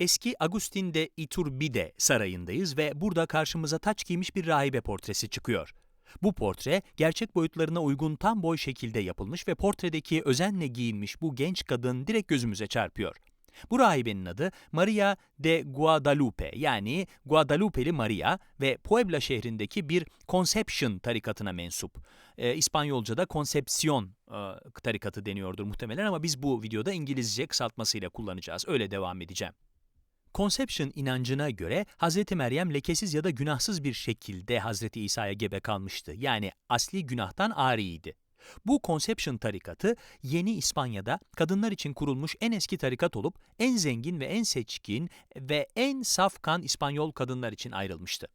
Eski Agustin de Iturbide sarayındayız ve burada karşımıza taç giymiş bir rahibe portresi çıkıyor. Bu portre gerçek boyutlarına uygun tam boy şekilde yapılmış ve portredeki özenle giyinmiş bu genç kadın direkt gözümüze çarpıyor. Bu rahibenin adı Maria de Guadalupe yani Guadalupeli Maria ve Puebla şehrindeki bir Conception tarikatına mensup. Ee, İspanyolca'da Concepcion e, tarikatı deniyordur muhtemelen ama biz bu videoda İngilizce kısaltmasıyla kullanacağız. Öyle devam edeceğim. Conception inancına göre Hz. Meryem lekesiz ya da günahsız bir şekilde Hz. İsa'ya gebe kalmıştı. Yani asli günahtan ariydi. Bu Conception tarikatı yeni İspanya'da kadınlar için kurulmuş en eski tarikat olup en zengin ve en seçkin ve en safkan İspanyol kadınlar için ayrılmıştı.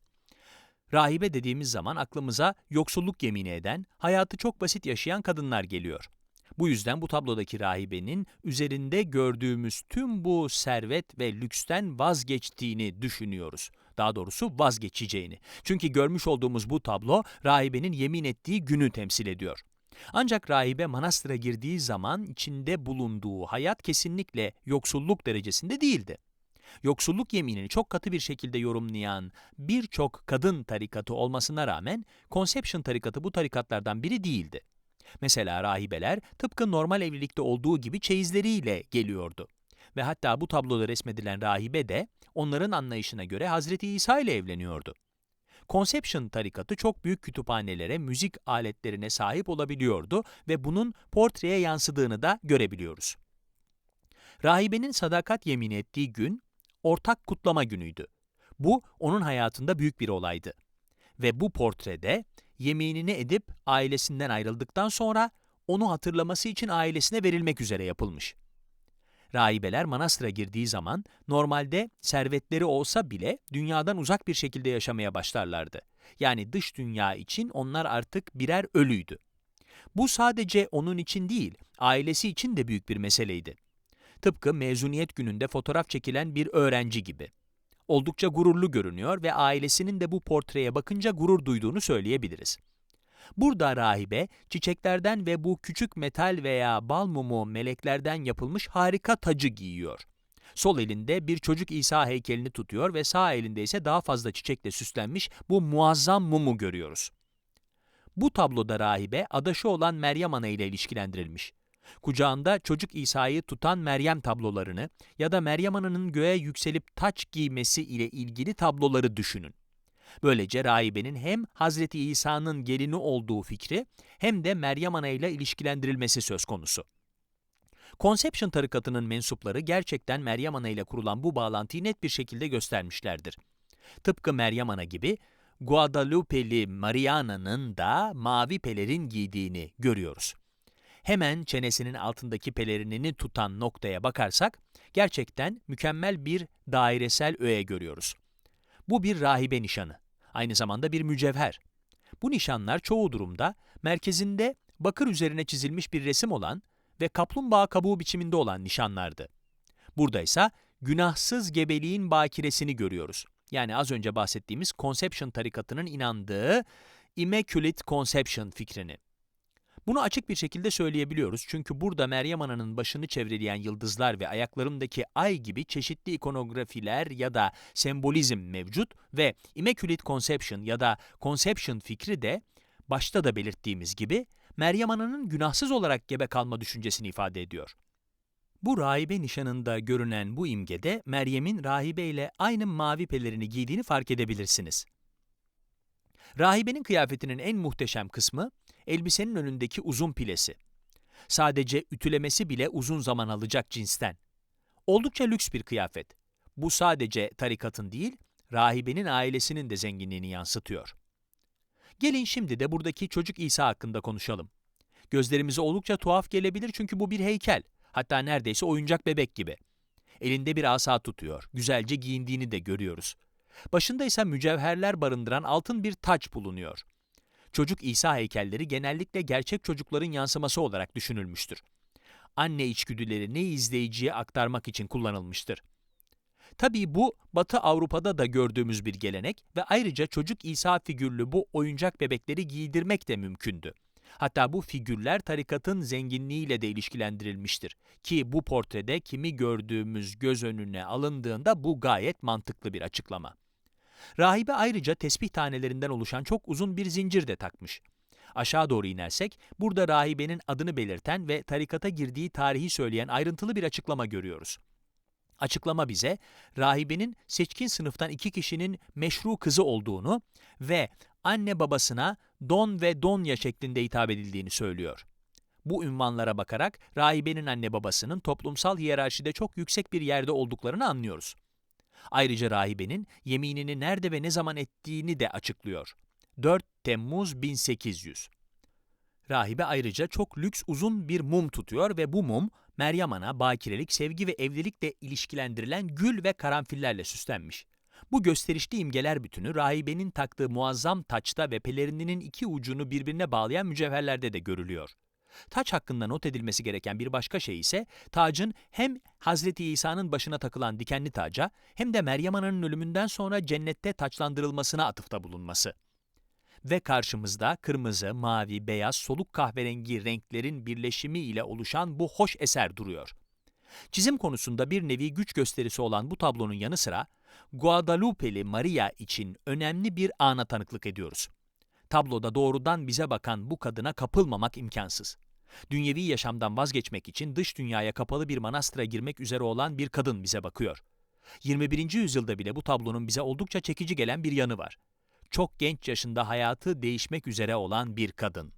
Rahibe dediğimiz zaman aklımıza yoksulluk yemini eden, hayatı çok basit yaşayan kadınlar geliyor. Bu yüzden bu tablodaki rahibenin üzerinde gördüğümüz tüm bu servet ve lüksten vazgeçtiğini düşünüyoruz. Daha doğrusu vazgeçeceğini. Çünkü görmüş olduğumuz bu tablo rahibenin yemin ettiği günü temsil ediyor. Ancak rahibe manastıra girdiği zaman içinde bulunduğu hayat kesinlikle yoksulluk derecesinde değildi. Yoksulluk yeminini çok katı bir şekilde yorumlayan birçok kadın tarikatı olmasına rağmen Conception tarikatı bu tarikatlardan biri değildi. Mesela rahibeler tıpkı normal evlilikte olduğu gibi çeyizleriyle geliyordu. Ve hatta bu tabloda resmedilen rahibe de onların anlayışına göre Hazreti İsa ile evleniyordu. Conception tarikatı çok büyük kütüphanelere, müzik aletlerine sahip olabiliyordu ve bunun portreye yansıdığını da görebiliyoruz. Rahibenin sadakat yemin ettiği gün ortak kutlama günüydü. Bu onun hayatında büyük bir olaydı. Ve bu portrede yeminini edip ailesinden ayrıldıktan sonra onu hatırlaması için ailesine verilmek üzere yapılmış. Rahibeler manastıra girdiği zaman normalde servetleri olsa bile dünyadan uzak bir şekilde yaşamaya başlarlardı. Yani dış dünya için onlar artık birer ölüydü. Bu sadece onun için değil, ailesi için de büyük bir meseleydi. Tıpkı mezuniyet gününde fotoğraf çekilen bir öğrenci gibi. Oldukça gururlu görünüyor ve ailesinin de bu portreye bakınca gurur duyduğunu söyleyebiliriz. Burada rahibe çiçeklerden ve bu küçük metal veya bal mumu meleklerden yapılmış harika tacı giyiyor. Sol elinde bir çocuk İsa heykelini tutuyor ve sağ elinde ise daha fazla çiçekle süslenmiş bu muazzam mumu görüyoruz. Bu tabloda rahibe adaşı olan Meryem Ana ile ilişkilendirilmiş. Kucağında çocuk İsa'yı tutan Meryem tablolarını ya da Meryem Ana'nın göğe yükselip taç giymesi ile ilgili tabloları düşünün. Böylece rahibenin hem Hazreti İsa'nın gelini olduğu fikri hem de Meryem Ana ile ilişkilendirilmesi söz konusu. Conception tarikatının mensupları gerçekten Meryem Ana ile kurulan bu bağlantıyı net bir şekilde göstermişlerdir. Tıpkı Meryem Ana gibi Guadalupeli Mariana'nın da mavi pelerin giydiğini görüyoruz. Hemen çenesinin altındaki pelerinini tutan noktaya bakarsak gerçekten mükemmel bir dairesel öğe görüyoruz. Bu bir rahibe nişanı. Aynı zamanda bir mücevher. Bu nişanlar çoğu durumda merkezinde bakır üzerine çizilmiş bir resim olan ve kaplumbağa kabuğu biçiminde olan nişanlardı. Burada ise günahsız gebeliğin bakiresini görüyoruz. Yani az önce bahsettiğimiz Conception tarikatının inandığı Immaculate Conception fikrini. Bunu açık bir şekilde söyleyebiliyoruz çünkü burada Meryem Ana'nın başını çevreleyen yıldızlar ve ayaklarındaki ay gibi çeşitli ikonografiler ya da sembolizm mevcut ve Immaculate Conception ya da Conception fikri de başta da belirttiğimiz gibi Meryem Ana'nın günahsız olarak gebe kalma düşüncesini ifade ediyor. Bu rahibe nişanında görünen bu imgede Meryem'in rahibe ile aynı mavi pelerini giydiğini fark edebilirsiniz. Rahibenin kıyafetinin en muhteşem kısmı elbisenin önündeki uzun pilesi. Sadece ütülemesi bile uzun zaman alacak cinsten. Oldukça lüks bir kıyafet. Bu sadece tarikatın değil, rahibenin ailesinin de zenginliğini yansıtıyor. Gelin şimdi de buradaki çocuk İsa hakkında konuşalım. Gözlerimize oldukça tuhaf gelebilir çünkü bu bir heykel. Hatta neredeyse oyuncak bebek gibi. Elinde bir asa tutuyor. Güzelce giyindiğini de görüyoruz. Başında ise mücevherler barındıran altın bir taç bulunuyor. Çocuk İsa heykelleri genellikle gerçek çocukların yansıması olarak düşünülmüştür. Anne içgüdülerini izleyiciye aktarmak için kullanılmıştır. Tabii bu Batı Avrupa'da da gördüğümüz bir gelenek ve ayrıca çocuk İsa figürlü bu oyuncak bebekleri giydirmek de mümkündü. Hatta bu figürler tarikatın zenginliğiyle de ilişkilendirilmiştir. Ki bu portrede kimi gördüğümüz göz önüne alındığında bu gayet mantıklı bir açıklama. Rahibe ayrıca tesbih tanelerinden oluşan çok uzun bir zincir de takmış. Aşağı doğru inersek burada rahibenin adını belirten ve tarikata girdiği tarihi söyleyen ayrıntılı bir açıklama görüyoruz. Açıklama bize rahibenin seçkin sınıftan iki kişinin meşru kızı olduğunu ve anne babasına Don ve Donya şeklinde hitap edildiğini söylüyor. Bu ünvanlara bakarak rahibenin anne babasının toplumsal hiyerarşide çok yüksek bir yerde olduklarını anlıyoruz. Ayrıca rahibenin yeminini nerede ve ne zaman ettiğini de açıklıyor. 4 Temmuz 1800. Rahibe ayrıca çok lüks uzun bir mum tutuyor ve bu mum Meryem Ana, bakirelik, sevgi ve evlilikle ilişkilendirilen gül ve karanfillerle süslenmiş. Bu gösterişli imgeler bütünü rahibenin taktığı muazzam taçta ve pelerininin iki ucunu birbirine bağlayan mücevherlerde de görülüyor. Taç hakkında not edilmesi gereken bir başka şey ise tacın hem Hazreti İsa'nın başına takılan dikenli taca hem de Meryem Ana'nın ölümünden sonra cennette taçlandırılmasına atıfta bulunması. Ve karşımızda kırmızı, mavi, beyaz, soluk kahverengi renklerin birleşimi ile oluşan bu hoş eser duruyor. Çizim konusunda bir nevi güç gösterisi olan bu tablonun yanı sıra Guadalupe'li Maria için önemli bir ana tanıklık ediyoruz. Tabloda doğrudan bize bakan bu kadına kapılmamak imkansız. Dünyevi yaşamdan vazgeçmek için dış dünyaya kapalı bir manastıra girmek üzere olan bir kadın bize bakıyor. 21. yüzyılda bile bu tablonun bize oldukça çekici gelen bir yanı var. Çok genç yaşında hayatı değişmek üzere olan bir kadın.